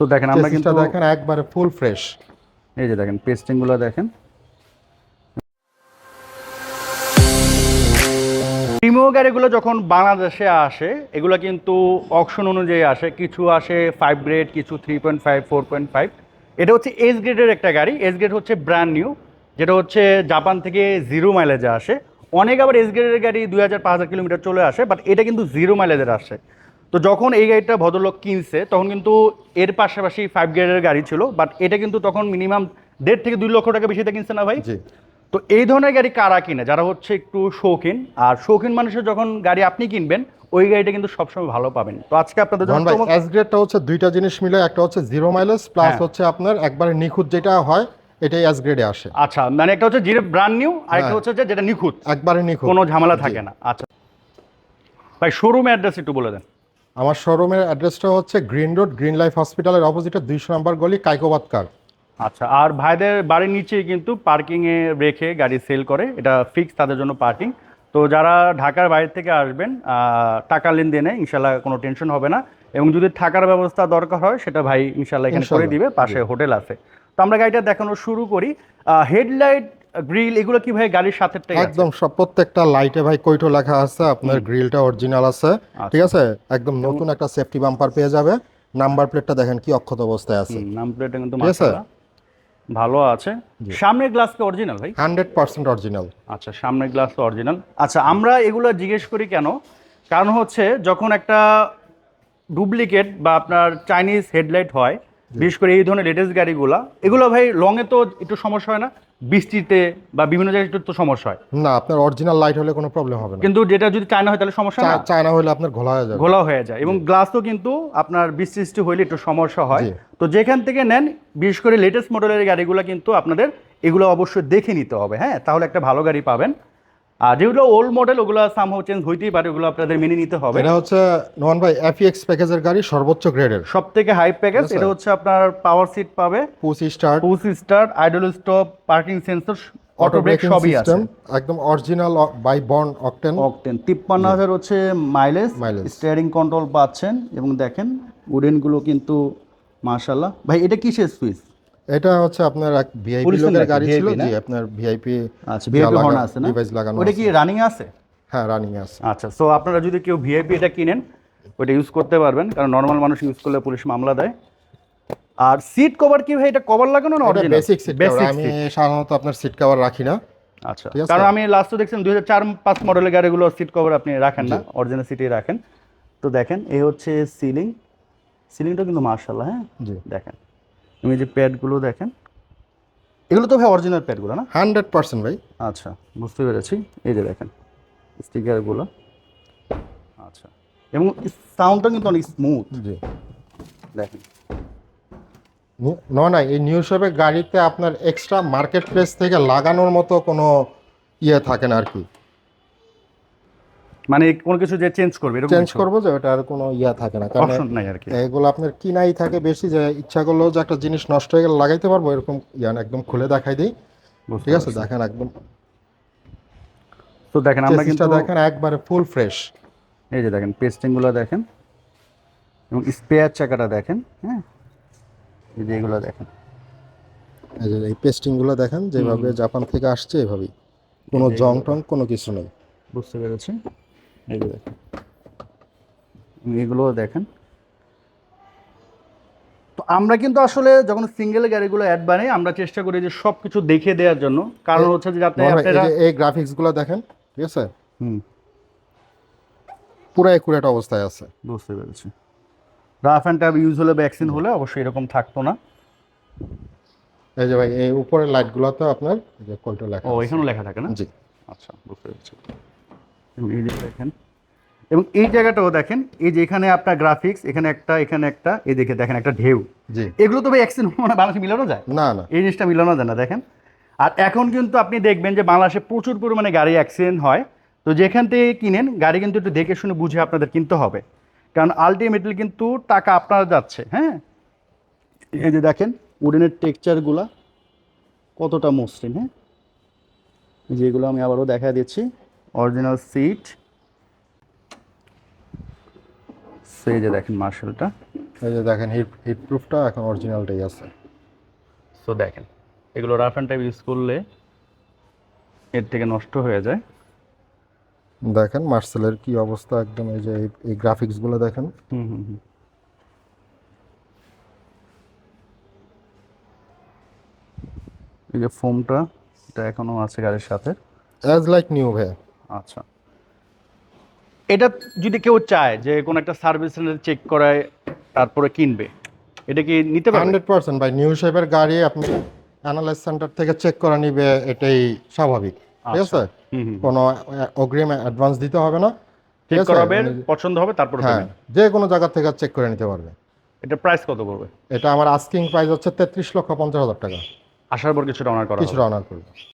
তো দেখেন আমরা কিন্তু দেখেন একবারে ফুল ফ্রেশ এই যে দেখেন পেস্টিংগুলো দেখেন। প্রিমিয় গাড়িগুলো যখন বাংলাদেশে আসে এগুলো কিন্তু অকশন অনুযায়ী আসে। কিছু আসে ফাইভ গ্রেড কিছু three point five four point five এটা হচ্ছে এস গ্রেডের একটা গাড়ি। এস গ্রেড হচ্ছে ব্র্যান্ড নিউ যেটা হচ্ছে জাপান থেকে জিরো মাইলেজে আসে। অনেক আবার এস গ্রেডের গাড়ি দুই হাজার পাঁচ হাজার কিলোমিটার চলে আসে বাট এটা কিন্তু জিরো মাইলেজের আসে। তো যখন এই গাড়িটা ভদ্রলোক কিনছে তখন কিন্তু এর পাশাপাশি ফাইভ গ্রেডের গাড়ি ছিল বাট এটা কিন্তু তখন মিনিমাম দেড় থেকে দুই লক্ষ টাকা বেশিতে কিনছে না ভাই? তো এই ধরনের গাড়ি কারা কিনে? যারা হচ্ছে একটু শৌখিন আর শৌখিন মানুষের যখন গাড়ি আপনি কিনবেন ওই গাড়িটা কিন্তু সবসময় ভালো পাবেন। তো আজকে আপনাদের জন্য ভাই এস গ্রেডটা হচ্ছে দুইটা জিনিস মিলে একটা হচ্ছে জিরো মাইলেজ প্লাস। হচ্ছে আপনার একবারে নিখুঁত যেটা হয় এটাই এস গ্রেডে আসে। আচ্ছা মানে একটা হচ্ছে জিরো ব্র্যান্ড নিউ আর একটা হ্যাঁ। হচ্ছে যেটা নিখুঁত। একবারে নিখুঁত। কোনো ঝামেলা থাকে না। আচ্ছা। ভাই শোরুম অ্যাড্রেস একটু বলে দেন। আমার শোরুমের অ্যাড্রেসটা হচ্ছে গ্রিন রোড গ্রিন লাইফ হসপিটালের অপোজিটে দুইশো নম্বর গলি কাইকোবাদ কার। আচ্ছা আর ভাইদের বাড়ির নিচেই কিন্তু পার্কিংয়ে রেখে গাড়ি সেল করে। এটা ফিক্স তাদের জন্য পার্কিং তো যারা ঢাকার বাইরে থেকে আসবেন টাকা লেনদেনে ইনশাল্লাহ কোনো টেনশন হবে না। এবং যদি থাকার ব্যবস্থা দরকার হয় সেটা ভাই ইনশাল্লাহ এখানে করে দিবে পাশে হোটেল আছে। তো আমরা গাড়িটা দেখানো শুরু করি। হেডলাইট গ্রিল এগুলো কি ভাই গাড়ির সাথে একদম সব প্রত্যেকটা লাইটে ভাই কইটো লেখা আছে আপনার গ্রিলটা অরিজিনাল আছে আচ্ছা। ঠিক আছে? একদম নতুন একটা সেফটি বাম্পার পেয়ে যাবে। নাম্বার প্লেটটা দেখেন কি অক্ষত অবস্থায় আছে। নাম প্লেটটা কিন্তু ঠিক আছে? ভালো আছে। সামনের গ্লাস কি অরিজিনাল ভাই? হান্ড্রেড পার্সেন্ট অরিজিনাল আচ্ছা সামনের গ্লাস তো অরিজিনাল আচ্ছা আমরা এগুলো জিজ্ঞেস করি কেন? কারণ হচ্ছে যখন একটা ডুপ্লিকেট বা আপনার চাইনিজ হেডলাইট হয় বিশেষ করে এই ধরনের লেটেস্ট গাড়িগুলা এগুলো ভাই লংয়ে তো একটু সমস্যা হয় না? বৃষ্টিতে বা বিভিন্ন জায়গায় একটু তো সমস্যা হয়। না আপনার অরিজিনাল লাইট হলে কোনো প্রবলেম হবে না। কিন্তু যেটা যদি চায়না হয় তাহলে সমস্যা না? চায়না হলে আপনার ঘোলা হয়ে যায় ঘোলা হয়ে যায়। এবং গ্লাসও কিন্তু আপনার বৃষ্টি বৃষ্টি হইলে একটু সমস্যা হয়। তো যেখান থেকে নেন বিশেষ করে লেটেস্ট মডেলের গাড়িগুলো কিন্তু আপনাদের এগুলো অবশ্যই দেখে নিতে হবে হ্যাঁ? তাহলে একটা ভালো গাড়ি পাবেন। আর যেগুলো ওল্ড মডেল ওগুলো সামহাও চেঞ্জ হইতেই পারে ওগুলো আপনাদের মেনে নিতে হবে। এটা হচ্ছে নোমান ভাই এফএক্স প্যাকেজের গাড়ি সর্বোচ্চ গ্রেডের সব থেকে হাই প্যাকেজ এটা হচ্ছে আপনার পাওয়ার সিট পাবে। Push start push start idle stop parking sensor auto brake সবই আছে। একদম original by born octane octane তিপ্পান্ন হাজার হচ্ছে মাইলেজ। স্টিয়ারিং কন্ট্রোল পাচ্ছেন এবং দেখেন উডেনগুলো কিন্তু মাশাল্লাহ ভাই এটা কিসের সুইচ? এটা হচ্ছে আপনার এক ভিআইপি লোকের গাড়ি ছিল জি আপনার ভিআইপি আচ্ছা ভিআইপি হর্ন আছে না? ডিভাইস লাগানো ওটা কি রানিং আছে? হ্যাঁ রানিং আছে। আচ্ছা সো আপনারা যদি কেউ ভিআইপি এটা কিনেন ওটা ইউজ করতে পারবেন কারণ নর্মাল মানুষ ইউজ করলে পুলিশ মামলা দেয়। আর সিট কভার কি ভাই এটা কভার লাগানো না অরিজিনাল বেসিক সিট কভার আমি সাধারণত আপনার সিট কভার রাখি না। আচ্ছা? কারণ আমি লাস্টে দেখছেন দুই হাজার চার পাঁচ মডেলের গাড়িগুলো সিট কভার আপনি রাখেন না অরিজিনাল সিটেই রাখেন। তো দেখেন এই হচ্ছে সিলিং সিলিংটা কিন্তু মার্শাল্লাহ হ্যাঁ? জি। দেখেন। তুমি যে প্যাডগুলো দেখেন। এগুলো তো ভাই অরিজিনাল প্যাডগুলো না? হান্ড্রেড পার্সেন্ট ভাই। আচ্ছা বুঝতে পেরেছি। এই যে দেখেন স্টিকারগুলো। আচ্ছা এবং সাউন্ডটা কিন্তু অনেক স্মুথ জি। দেখেন। ন না এই নিউ শপের গাড়িতে আপনার এক্সট্রা মার্কেট প্লেস থেকে লাগানোর মতো কোনো ইয়ে থাকে না আর কি। মানে কোনো কিছু যে চেঞ্জ করবে এরকম চেঞ্জ করব যে ওটা আর কোনো ইয়া থাকে না কারণ অপশন নাই আর কি। এগুলো আপনার কিনাই থাকে বেশি যে ইচ্ছা করলেও যে একটা জিনিস নষ্ট হয়ে গেলে লাগাইতে পারব এরকম ইয়া একদম খুলে দেখাই দিই। ঠিক আছে দেখেন একদম। তো দেখেন আমরা কিন্তু দেখেন একবারে ফুল ফ্রেশ এই যে দেখেন পেস্টিংগুলো দেখেন এবং স্পেয়ার চাকাটা দেখেন হ্যাঁ? এই যে এগুলো দেখেন। এই যে এই পেস্টিংগুলো দেখেন যেভাবে জাপান থেকে আসছে এভাবেই। কোনো জং টং কোনো কিছু নেই। বুঝতে পেরেছি। এই যে দেখেন। এগুলোও দেখেন। তো আমরা কিন্তু আসলে যখন সিঙ্গেল গাড়িগুলো অ্যাড বানাই আমরা চেষ্টা করি যে সব কিছু দেখে দেওয়ার জন্য। কারণ হচ্ছে যে যাতে এই আপনারা এই গ্রাফিক্সগুলো দেখেন ঠিক আছে? হুম। পুরো একুরেট অবস্থায় আছে। বুঝতে পেরেছি। রাফ অ্যান্ড টাফ ইউজ হলে ভ্যাকসিন হলে অবশ্যই এরকম থাকতো না। এই যে ভাই এই উপরের লাইটগুলোতে আপনার যে কলটো লেখা ও এখানেও লেখা থাকে না? জি। আচ্ছা বুঝতে পেরেছি। এবং এই যে দেখেন। এবং এই জায়গাটাও দেখেন এই যে এখানে আপনার গ্রাফিক্স এখানে একটা এখানে একটা এই দেখে দেখেন একটা ঢেউ। এগুলো তো ভাই অ্যাক্সিডেন্ট মানে বাংলাদেশে মিলানো যায়? না না। এই জিনিসটা মিলানো যায় না দেখেন। আর এখন কিন্তু আপনি দেখবেন যে বাংলাদেশে প্রচুর পরিমাণে গাড়ি অ্যাক্সিডেন্ট হয়। তো যেখান থেকে কিনেন গাড়ি কিন্তু একটু দেখে শুনে বুঝে আপনাদের কিনতে হবে। কারণ আলটিমেটলি কিন্তু টাকা আপনার যাচ্ছে হ্যাঁ? এই যে দেখেন উডেনের টেক্সচারগুলা কতটা মসৃণ হ্যাঁ? যেগুলো আমি আবারও দেখা দিচ্ছি। অরিজিনাল সিট সেই যে দেখেন মার্শালটা এই যে দেখেন হিট হিট প্রুফটা এখন অরিজিনালটাই আছে। সো দেখেন এগুলো রাফ অ্যান্ড টাইপ ইউজ করলে এর থেকে নষ্ট হয়ে যায়। দেখেন মার্সেলের কি অবস্থা একদম এই যে এই- গ্রাফিক্সগুলো দেখেন। হুম হুম হুম। এই যে ফোমটা এটা এখনও আছে গাড়ির সাথে। অ্যাজ লাইক নিউ ভাই। আচ্ছা। এটা যদি কেউ চায় যে কোনো একটা সার্ভিস সেন্টার চেক করায় তারপরে কিনবে এটা কি নিতে পারবে? হান্ড্রেড পার্সেন্ট ভাই নিউ শেপের গাড়ি আপনি অ্যানালাইজ সেন্টার থেকে চেক করে নিবে এটাই স্বাভাবিক। ঠিক আচ্ছা। আছে? কোনো অগ্রিম অ্যাডভান্স দিতে হবে না। চেক? করাবেন মানে- পছন্দ হবে তারপরে হ্যাঁ। যে কোনো জায়গা থেকে চেক করে নিতে পারবে। এটা প্রাইস কত পড়বে? এটা আমার আস্কিং প্রাইস হচ্ছে তেত্রিশ লক্ষ পঞ্চাশ হাজার টাকা। আসার পর কিছুটা অনার করা। কিছুটা অনার করবে।